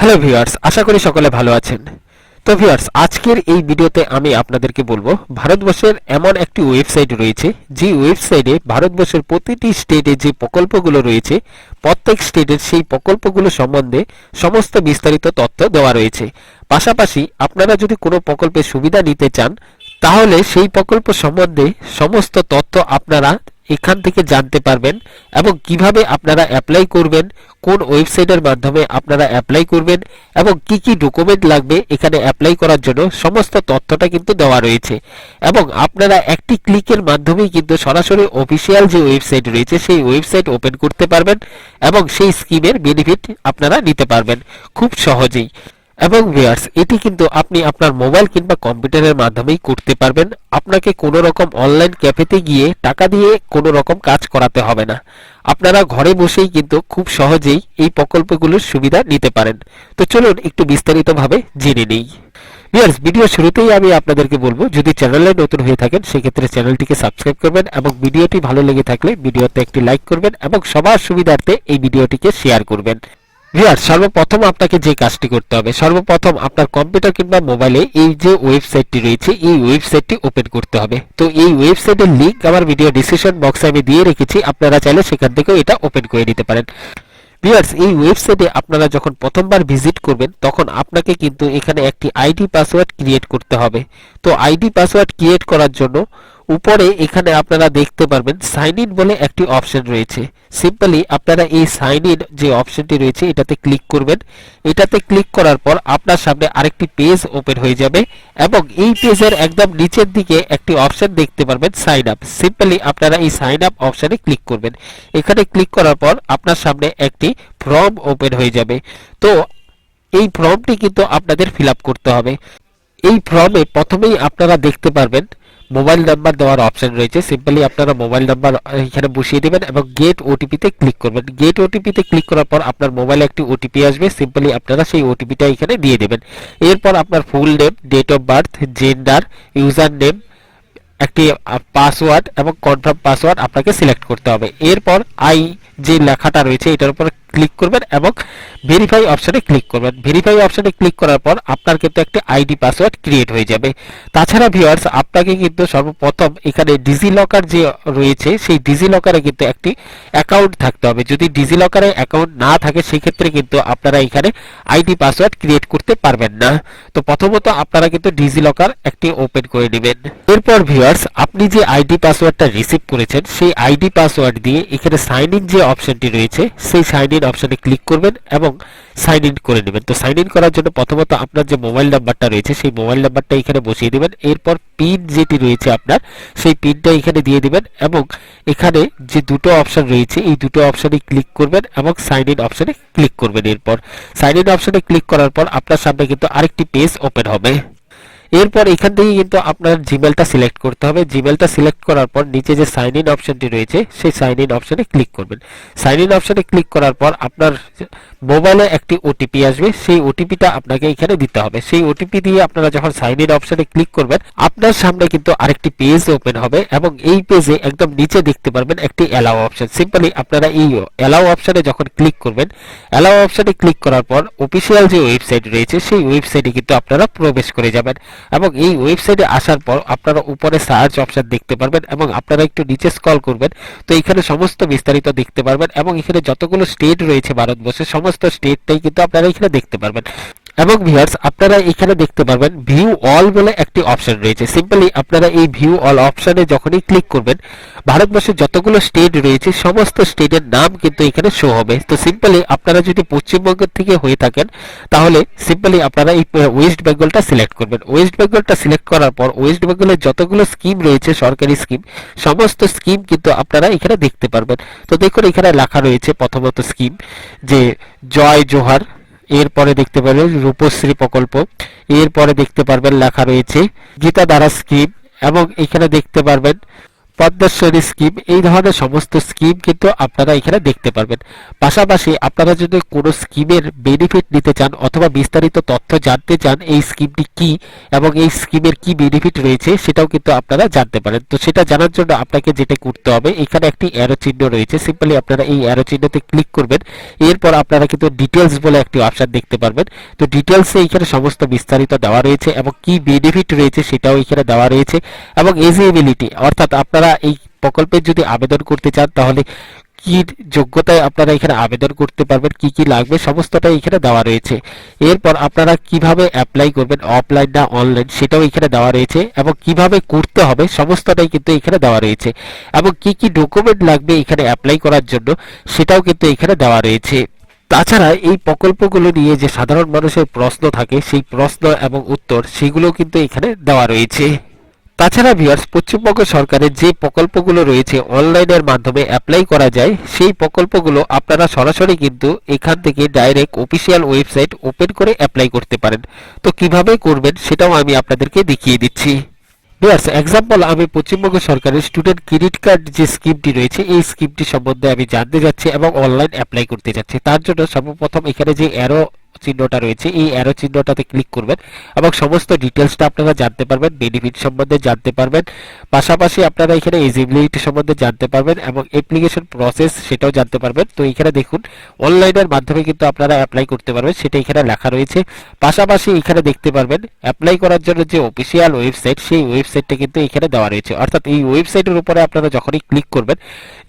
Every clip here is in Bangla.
হ্যালো ভিউয়ার্স আশা করি সকলে ভালো আছেন। তো ভিউয়ার্স আজকের এই ভিডিওতে আমি আপনাদেরকে বলব, ভারতবর্ষের এমন একটি ওয়েবসাইট রয়েছে, যে ওয়েবসাইটে ভারতবর্ষের প্রতিটি স্টেটে যে প্রকল্পগুলো রয়েছে, প্রত্যেক স্টেটের সেই প্রকল্পগুলো সম্বন্ধে সমস্ত বিস্তারিত তথ্য দেওয়া রয়েছে। পাশাপাশি আপনারা যদি কোনো প্রকল্পের সুবিধা নিতে চান, তাহলে সেই প্রকল্প সম্বন্ধে সমস্ত তথ্য আপনারা এখান থেকে জানতে পারবেন এবং কীভাবে আপনারা অ্যাপ্লাই করবেন, কোন ওয়েবসাইটের মাধ্যমে আপনারা অ্যাপ্লাই করবেন এবং কি কি ডকুমেন্ট লাগবে এখানে অ্যাপ্লাই করার জন্য সমস্ত তথ্যটা কিন্তু দেওয়া রয়েছে। এবং আপনারা একটি ক্লিকের মাধ্যমেই কিন্তু সরাসরি অফিসিয়াল যে ওয়েবসাইট রয়েছে সেই ওয়েবসাইট ওপেন করতে পারবেন এবং সেই স্কিমের বেনিফিট আপনারা নিতে পারবেন। খুব সহজেই। এবং ভিউয়ার্স এটি কিন্তু আপনি আপনার মোবাইল কিংবা কম্পিউটারের মাধ্যমেই করতে পারবেন। আপনাকে কোনো রকম অনলাইন ক্যাফেতে গিয়ে টাকা দিয়ে কোনো রকম কাজ করাতে হবে না। আপনারা ঘরে বসেই কিন্তু খুব সহজেই এই প্রকল্পগুলোর সুবিধা নিতে পারেন। তো চলুন একটু বিস্তারিতভাবে জেনে নেই। ভিয়ার্স ভিডিও শুরুতেই আমি আপনাদেরকে বলব, যদি চ্যানেলে নতুন হয়ে থাকেন, সেক্ষেত্রে চ্যানেলটিকে সাবস্ক্রাইব করবেন এবং ভিডিওটি ভালো লেগে থাকলে ভিডিওতে একটি লাইক করবেন এবং সবার সুবিধার্থে এই ভিডিওটিকে শেয়ার করবেন। ভিউয়ার সর্বপ্রথম আপনাকে যে কাজটি করতে হবে, সর্বপ্রথম আপনার কম্পিউটার কিংবা মোবাইলে এই যে ওয়েবসাইটটি রয়েছে, এই ওয়েবসাইটটি ওপেন করতে হবে। তো এই ওয়েবসাইটের লিঙ্ক আমার ভিডিও ডিসক্রিপশন বক্সে আমি দিয়ে রেখেছি, আপনারা চাইলে সেখান থেকেও এটা ওপেন করে নিতে পারেন। ভিউয়ার্স এই ওয়েবসাইটে আপনারা যখন প্রথমবার ভিজিট করবেন, তখন আপনাকে কিন্তু এখানে একটি আইডি পাসওয়ার্ড ক্রিয়েট করতে হবে। তো আইডি পাসওয়ার্ড ক্রিয়েট করার জন্য উপরে এখানে আপনারা দেখতে পারবেন সাইন ইন বলে একটি অপশন রয়েছে। সিম্পলি আপনারা এই সাইন ইন যে অপশনটি রয়েছে, এটাতে ক্লিক করবেন। এটাতে ক্লিক করার পর আপনার সামনে আরেকটি পেজ ওপেন হয়ে যাবে এবং এই পেজের একদম নিচের দিকে একটি অপশন দেখতে পারবেন সাইন আপ সিম্পলি আপনারা এই সাইন আপ অপশনে ক্লিক করবেন। এখানে ক্লিক করার পর আপনার সামনে একটি ফর্ম ওপেন হয়ে যাবে। তো এই ফর্মটি কিন্তু আপনাদের ফিল করতে হবে। এই ফর্মে প্রথমেই আপনারা দেখতে পারবেন মোবাইল নাম্বার দেওয়ার অপশন রয়েছে। সিম্পলি আপনারা মোবাইল নাম্বার এখানে বসিয়ে দেবেন এবং গেট ওটিপিতে ক্লিক করবেন। গেট ওটিপিতে ক্লিক করার পর আপনার মোবাইলে একটি ওটিপি আসবে। সিম্পলি আপনারা সেই ওটিপিটা এখানে দিয়ে দেবেন। এরপর আপনার full name date of birth gender user name একটি পাসওয়ার্ড এবং কনফার্ম পাসওয়ার্ড আপনাকে সিলেক্ট করতে হবে। এরপর আই যে লেখাটা রয়েছে, এটার উপর ক্লিক করবেন এবং ভেরিফাই অপশনে ক্লিক করবেন। ভেরিফাই অপশনে ক্লিক করার পর আপনার কিন্তু একটি আইডি পাসওয়ার্ড ক্রিয়েট হয়ে যাবে। তাছাড়া ভিউয়ার্স আপনাকে কিন্তু সর্বপ্রথম এখানে ডিজি লকার যে রয়েছে, সেই ডিজি লকারে কিন্তু একটি অ্যাকাউন্ট থাকতে হবে। যদি ডিজি লকারে অ্যাকাউন্ট না থাকে, সেক্ষেত্রে কিন্তু আপনারা এখানে আইডি পাসওয়ার্ড ক্রিয়েট করতে পারবেন না। তো প্রথমত আপনারা কিন্তু ডিজি লকার একটি ওপেন করে নেবেন। এরপর ভিউয়ার্স আপনি যে আইডি পাসওয়ার্ডটা রিসিভ করেছেন, সেই আইডি পাসওয়ার্ড দিয়ে এখানে সাইন ইন যে অপশনটি রয়েছে, সেই সাইন ইন অপশনে ক্লিক করবেন এবং সাইন ইন করে নেবেন। তো সাইন ইন করার জন্য প্রথমত আপনার যে মোবাইল নাম্বারটা রয়েছে, সেই মোবাইল নাম্বারটা এখানে বসিয়ে দিবেন। এরপর পিন যেটি রয়েছে আপনার, সেই পিনটা এখানে দিয়ে দিবেন এবং এখানে যে দুটো অপশন রয়েছে, এই দুটো অপশনে ক্লিক করবেন এবং সাইন ইন অপশনে ক্লিক করবেন। এরপর সাইন ইন অপশনে ক্লিক করার পর আপনার সামনে কিন্তু আরেকটি পেজ ওপেন হবে। এরপর এখান থেকে কিন্তু আপনার জিমেলটা সিলেক্ট করতে হবে। জিমেলটা সিলেক্ট করার পর নিচে যে সাইন ইন অপশনটি রয়েছে, সেই সাইন ইন অপশনে ক্লিক করবেন। সাইন ইন অপশনে ক্লিক করার পর আপনার মোবাইলে একটি ওটিপি আসবে। সেই ওটিপিটা আপনাকে এখানে দিতে হবে। সেই ওটিপি দিয়ে আপনারা যখন সাইন ইন অপশনে ক্লিক করবেন, আপনার সামনে কিন্তু আরেকটি পেজ ওপেন হবে এবং এই পেজে একদম নিচে দেখতে পারবেন একটি অ্যালাউ অপশন সিম্পলি আপনারা এই অ্যালাউ অপশনে যখন ক্লিক করবেন অ্যালাউ অপশনে ক্লিক করার পর অফিসিয়াল যে ওয়েবসাইট রয়েছে, সেই ওয়েবসাইটে কিন্তু আপনারা প্রবেশ করে যাবেন। এবং এই ওয়েবসাইটে আসার পর আপনারা উপরে সার্চ অপশন দেখতে পারবেন এবং আপনারা একটু নিচে স্ক্রল করবেন। তো এখানে সমস্ত বিস্তারিত দেখতে পারবেন এবং এখানে যতগুলো স্টেট রয়েছে ভারতবর্ষে, সমস্ত স্টেটটাই কিন্তু আপনারা এখানে দেখতে পারবেন। এবং ভিউয়ার্স আপনারা এখানে দেখতে পারবেন ভিউ অল বলে একটি অপশন রয়েছে। সিম্পলি আপনারা এই ভিউ অল অপশনে যখনই ক্লিক করবেন, ভারতবর্ষের যতগুলো স্টেট রয়েছে, সমস্ত স্টেটের নাম কিন্তু এখানে শো হবে। তো সিম্পলি আপনারা যদি পশ্চিমবঙ্গ থেকে হয়ে থাকেন, তাহলে সিম্পলি আপনারা এই ওয়েস্ট বেঙ্গলটা সিলেক্ট করবেন। ওয়েস্ট বেঙ্গলটা সিলেক্ট করার পর ওয়েস্ট বেঙ্গলের যতগুলো স্কিম রয়েছে, সরকারি স্কিম সমস্ত স্কিম কিন্তু আপনারা এখানে দেখতে পারবেন। তো দেখুন এখানে লেখা রয়েছে প্রথমত স্কিম যে জয় জোহার এরপরে দেখতে পারবেন রূপশ্রী প্রকল্প। এরপরে দেখতে পারবেন লেখা রয়েছে গীতা দ্বারা স্কিম এবং এখানে দেখতে পারবেন পদ্মেশ্বরী স্কিম এই ধরনের সমস্ত স্কিম কিন্তু আপনারা এখানে দেখতে পারবেন। পাশাপাশি আপনারা যদি কোনো স্কিমের বেনিফিট নিতে চান অথবা বিস্তারিত তথ্য জানতে চান এই স্কিমটি কি এবং এই স্কিমের কি বেনিফিট রয়েছে, সেটাও কিন্তু আপনারা জানতে পারেন। তো সেটা জানার জন্য আপনাকে যেটা করতে হবে, এখানে একটি অ্যারো চিহ্ন রয়েছে। সিম্পলি আপনারা এই অ্যারো চিহ্নতে ক্লিক করবেন। এরপর আপনারা কিন্তু ডিটেলস বলে একটি অপশন দেখতে পারবেন। তো ডিটেলসে এখানে সমস্ত বিস্তারিত দেওয়া রয়েছে এবং কি বেনিফিট রয়েছে সেটাও এখানে দেওয়া রয়েছে। এবং এজিবিলিটি অর্থাৎ আপনারা এই প্রকল্পের যদি আবেদন করতে চান, তাহলে কি যোগ্যতায় আপনারা এখানে আবেদন করতে পারবেন, কি কি লাগবে, সমস্তটাই এখানে দেওয়া রয়েছে। এরপর আপনারা কীভাবে অ্যাপ্লাই করবেন অফলাইন না অনলাইন সেটাও এখানে দেওয়া রয়েছে এবং কীভাবে করতে হবে, সমস্তটাই কিন্তু এখানে দেওয়া রয়েছে। এবং কি কি ডকুমেন্ট লাগবে এখানে অ্যাপ্লাই করার জন্য, সেটাও কিন্তু এখানে দেওয়া রয়েছে। তাছাড়া এই প্রকল্পগুলো নিয়ে যে সাধারণ মানুষের প্রশ্ন থাকে, সেই প্রশ্ন এবং উত্তর সেগুলো কিন্তু এখানে দেওয়া রয়েছে। তাছাড়া ভিউয়ার্স পশ্চিমবঙ্গ সরকারের যে প্রকল্পগুলো রয়েছে অনলাইনের মাধ্যমে অ্যাপ্লাই করা যায়, সেই প্রকল্পগুলো আপনারা সরাসরি কিন্তু এখান থেকে ডাইরেক্ট অফিসিয়াল ওয়েবসাইট ওপেন করে অ্যাপ্লাই করতে পারেন। তো কীভাবে করবেন, সেটাও আমি আপনাদেরকে দেখিয়ে দিচ্ছি। ভিউয়ার্স এক্সাম্পল আমি পশ্চিমবঙ্গ সরকারের স্টুডেন্ট ক্রেডিট কার্ড যে স্কিমটি রয়েছে, এই স্কিমটি সম্বন্ধে আমি জানতে যাচ্ছি এবং অনলাইন অ্যাপ্লাই করতে যাচ্ছি। তার জন্য সর্বপ্রথম এখানে যে অ্যারো চিহ্নটা রয়েছে, এই অ্যারো চিহ্নটাতে ক্লিক করবেন এবং সমস্ত ডিটেলসটা আপনারা জানতে পারবেন বেনিফিট সম্বন্ধে জানতে পারবেন, পাশাপাশি আপনারা এখানে এজিবিলিটি সম্বন্ধে জানতে পারবেন এবং অ্যাপ্লিকেশন প্রসেস সেটাও জানতে পারবেন। তো এখানে দেখুন অনলাইনের মাধ্যমে কিন্তু আপনারা অ্যাপ্লাই করতে পারবেন, সেটা এখানে লেখা রয়েছে। পাশাপাশি এখানে দেখতে পারবেন অ্যাপ্লাই করার জন্য যে অফিসিয়াল ওয়েবসাইট সেই ওয়েবসাইটটা কিন্তু এখানে দেওয়া রয়েছে। অর্থাৎ এই ওয়েবসাইটের উপরে আপনারা যখনই ক্লিক করবেন,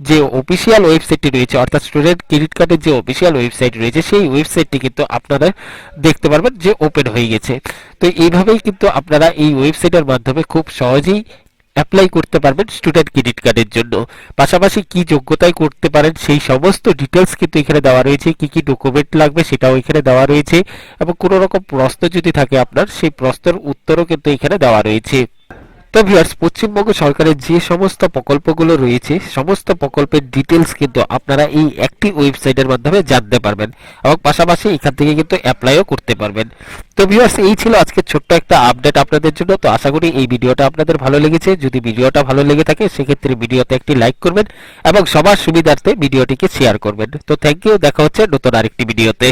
যে অফিসিয়াল ওয়েবসাইটটি রয়েছে, অর্থাৎ স্টুডেন্ট ক্রেডিট কার্ডের যে অফিসিয়াল ওয়েবসাইট রয়েছে, সেই ওয়েবসাইটটি কিন্তু আপনারা দেখতে পারবেন যে ওপেন হয়ে গেছে। তো এইভাবেই কিন্তু আপনারা এই ওয়েবসাইটের মাধ্যমে খুব সহজেই অ্যাপ্লাই করতে পারবেন স্টুডেন্ট ক্রেডিট কার্ডের জন্য। পাশাপাশি কি যোগ্যতায় করতে পারেন সেই সমস্ত ডিটেলস কিন্তু এখানে দেওয়া রয়েছে, কি কি ডকুমেন্ট লাগবে সেটাও এখানে দেওয়া রয়েছে এবং কোনো রকম প্রশ্ন যদি থাকে আপনার, সেই প্রশ্নের উত্তরও কিন্তু এখানে দেওয়া রয়েছে। তো ভিউয়ার্স পশ্চিমবঙ্গ সরকারের যে সমস্ত প্রকল্পগুলো রয়েছে, সমস্ত প্রকল্পের ডিটেলস কিন্তু আপনারা এই একটি ওয়েবসাইটের মাধ্যমে জানতে পারবেন এবং পাশাপাশি এখান থেকে কিন্তু অ্যাপ্লাইও করতে পারবেন। তো ভিউয়ার্স এই ছিল আজকে ছোট্ট একটা আপডেট আপনাদের জন্য। তো আশা করি এই ভিডিওটা আপনাদের ভালো লেগেছে। যদি ভিডিওটা ভালো লেগে থাকে, সেক্ষেত্রে ভিডিওতে একটি লাইক করবেন এবং সবার সুবিধার্থে ভিডিওটিকে শেয়ার করবেন। তো থ্যাংক ইউ দেখা হচ্ছে নতুন আরেকটি ভিডিওতে